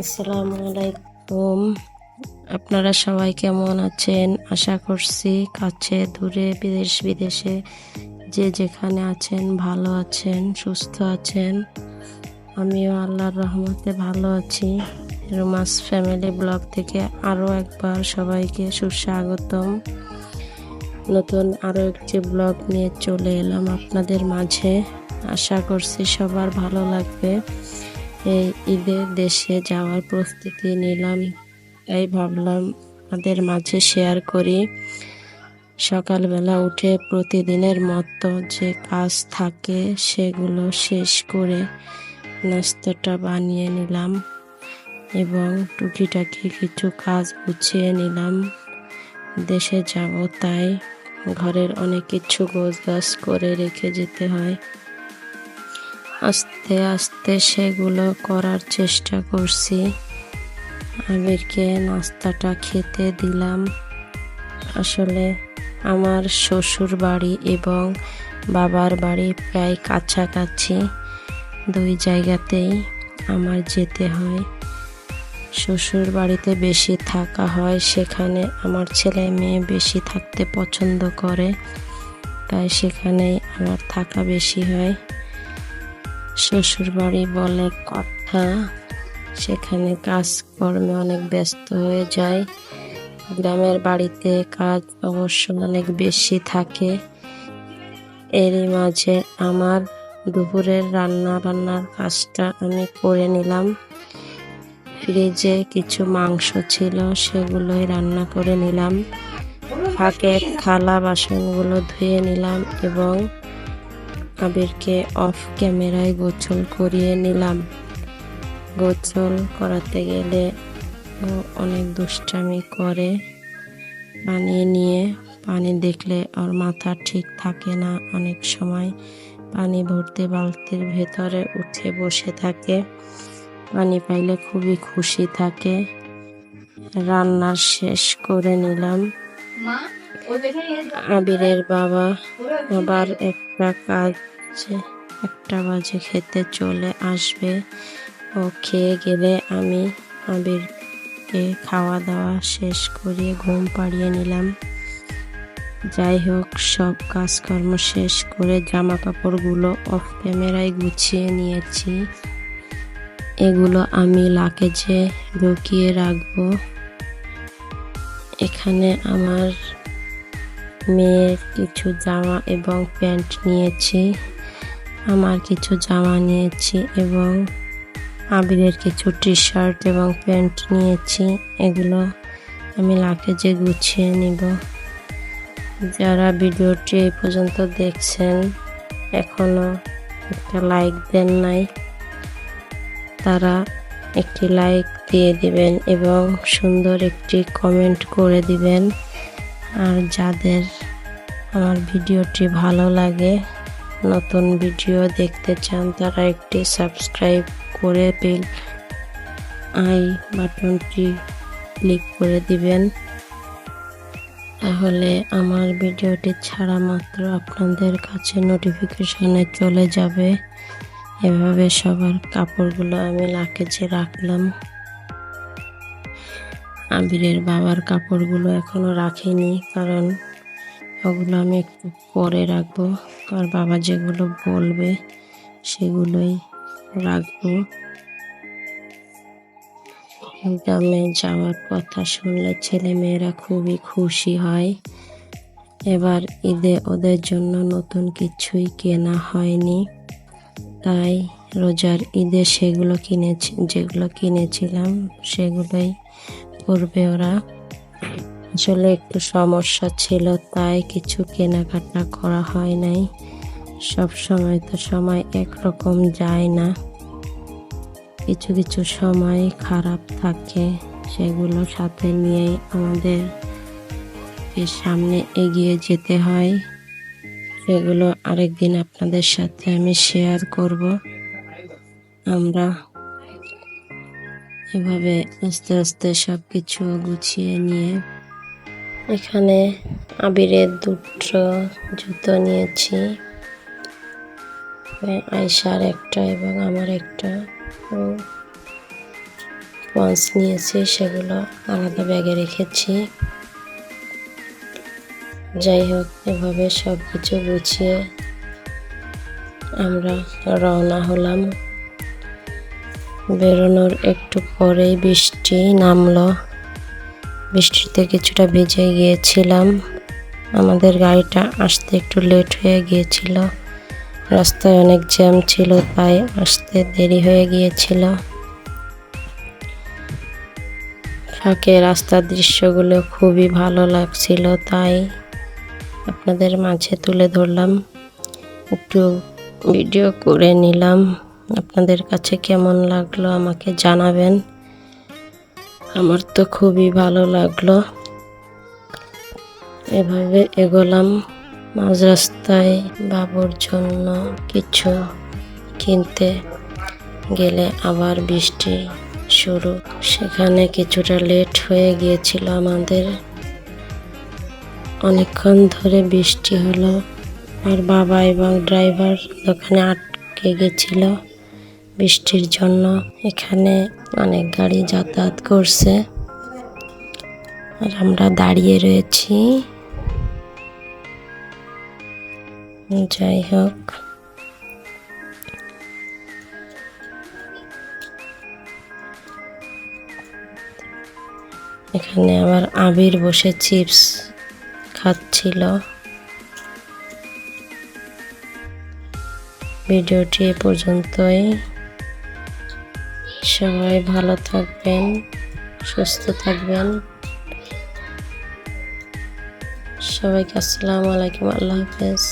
আসসালামু আলাইকুম। আপনারা সবাই কেমন আছেন? আশা করছি কাছে, দূরে, বিদেশ, বিদেশে যে যেখানে আছেন, ভালো আছেন, সুস্থ আছেন। আমিও আল্লাহর রহমতে ভালো আছি। রোমাস ফ্যামিলি ব্লগ থেকে আরও একবার সবাইকে সুস্বাগতম। নতুন আরও একটি ব্লগ নিয়ে চলে এলাম আপনাদের মাঝে। আশা করছি সবার ভালো লাগবে। এই ঈদের দেশে যাওয়ার প্রস্তুতি নিলাম। তাই ভাবলাম আমাদের মাঝে শেয়ার করি। সকালবেলা উঠে প্রতিদিনের মতো যে কাজ থাকে, সেগুলো শেষ করে নাস্তাটা বানিয়ে নিলাম এবং টুকিটাকি কিছু কাজ গুছিয়ে নিলাম। দেশে যাব তাই ঘরের অনেক কিছু গোছ গাছ করে রেখে যেতে হয়। আস্তে আস্তে সেগুলো করার চেষ্টা করছি। আবিরকে নাস্তাটা খেতে দিলাম। আসলে আমার শ্বশুর বাড়ি এবং বাবার বাড়ি প্রায় কাছাকাছি। দুই জায়গাতেই আমার যেতে হয়। শ্বশুর বাড়িতে বেশি থাকা হয়, সেখানে আমার ছেলে মেয়ে বেশি থাকতে পছন্দ করে। তাই সেখানেই আমার থাকা বেশি হয়। শ্বশুর বাড়ি বলে কথা, সেখানে কাজকর্মে অনেক ব্যস্ত হয়ে যায়। গ্রামের বাড়িতে কাজ অবশ্য অনেক বেশি থাকে। এরই মাঝে আমার দুপুরের রান্না বান্নার কাজটা আমি করে নিলাম। ফ্রিজে কিছু মাংস ছিল, সেগুলোই রান্না করে নিলাম। ফাঁকে থালা বাসনগুলো ধুয়ে নিলাম এবং আবিরকে অফ ক্যামেরায় গোসল করিয়ে নিলাম। গোসল করাতে গেলে ও অনেক দুষ্টামি করে। পানি নিয়ে পানি দেখলে ওর মাথা ঠিক থাকে না অনেক সময়। পানি ভর্তি বালতির ভেতরে উঠে বসে থাকে। পানি পাইলে খুবই খুশি থাকে। রান্না শেষ করে নিলাম। আবিরের বাবা আবার একটা কাজ একটা বাজে খেতে চলে আসবে। ও খেয়ে গেলে আমি আবিরকে খাওয়া দাওয়া শেষ করিয়ে ঘুম পাড়িয়ে নিলাম। যাই হোক, সব কাজকর্ম শেষ করে জামা কাপড়গুলো অফ ক্যামেরায় গুছিয়ে নিয়েছি। এগুলো আমি লাকেজে ঢুকিয়ে রাখব। এখানে আমার মেয়ের কিছু জামা এবং প্যান্ট নিয়েছি। আমার কিছু জামা নিয়েছি এবং আবিরের কিছু টি শার্ট এবং প্যান্ট নিয়েছি। এগুলো আমি লাকেজে গুছিয়ে নিব। যারা ভিডিওটি এই পর্যন্ত দেখছেন এখনও একটা লাইক দেন নাই। তারা একটি লাইক দিয়ে দিবেন এবং সুন্দর একটি কমেন্ট করে দিবেন। আর যাদের আমার ভিডিওটি ভালো লাগে নতুন ভিডিও দেখতে চান, তারা একটি সাবস্ক্রাইব করে বেল আই বাটনটি ক্লিক করে দিবেন। তাহলে আমার ভিডিওটি ছাড়া মাত্র আপনাদের কাছে নোটিফিকেশনে চলে যাবে। এভাবে সবার কাপড়গুলো আমি লাকেজে রাখলাম। আবিরের বাবার কাপড়গুলো এখনও রাখিনি, কারণ ওগুলো আমি একটু পরে রাখব। আর বাবা যেগুলো বলবে সেগুলোই রাখব। গ্রামে যাওয়ার কথা শুনলে ছেলে মেয়েরা খুবই খুশি হয়। এবার ঈদে ওদের জন্য নতুন কিছুই কেনা হয়নি। তাই রোজার ঈদে সেগুলো কিনেছি, যেগুলো কিনেছিলাম সেগুলোই করবে ওরা। আসলে একটু সমস্যা ছিল, তাই কিছু কেনাকাটা করা হয় নাই। সব সময় তো সময় একরকম যায় না। কিছু কিছু সময় খারাপ থাকে, সেগুলো সাথে নিয়েই আমাদের সামনে এগিয়ে যেতে হয়। সেগুলো আরেকদিন আপনাদের সাথে আমি শেয়ার করব। আমরা এভাবে আস্তে আস্তে সব কিছু গুছিয়ে নিয়ে এখানে আবিরের দুটো জুতো নিয়েছি আয়সার একটা এবং আমার একটা। পঞ্চ নিয়েছি, সেগুলো আলাদা ব্যাগে রেখেছি। যাই হোক, এভাবে সব কিছু গুছিয়ে আমরা রওনা হলাম। বেরোনোর একটু পরেই বৃষ্টি নামলো। বৃষ্টিতে কিছুটা ভিজে গিয়েছিলাম। আমাদের গাড়িটা আসতে একটু লেট হয়ে গিয়েছিল। রাস্তায় অনেক জ্যাম ছিল, তাই আসতে দেরি হয়ে গিয়েছিল। ফাঁকে রাস্তার দৃশ্যগুলো খুবই ভালো লাগছিল, তাই আপনাদের মাঝে তুলে ধরলাম। একটু ভিডিও করে নিলাম। আপনাদের কাছে কেমন লাগল আমাকে জানাবেন। আমার তো খুবই ভালো লাগল। এভাবে এগোলাম মাঝ রাস্তায় বাবুর জন্য কিছু কিনতে গেলে আবার বৃষ্টি শুরু। সেখানে কিছুটা লেট হয়ে গিয়েছিল আমাদের। অনেকক্ষণ ধরে বৃষ্টি হলো, আর বাবা এবং ড্রাইভার দোকানে আটকে গেছিল। বৃষ্টির জন্য এখানে অনেক গাড়ি যাতায়াত করছে। আর আমরা দাঁড়িয়ে রয়েছি। যাই হোক। এখানে আবার আবির বসে চিপস খাচ্ছিল। ভিডিওটি এ পর্যন্তই। সবাই ভালো থাকবেন সুস্থ থাকবেন। সবাইকে আসসালামু আলাইকুম আল্লাহ হাফেজ।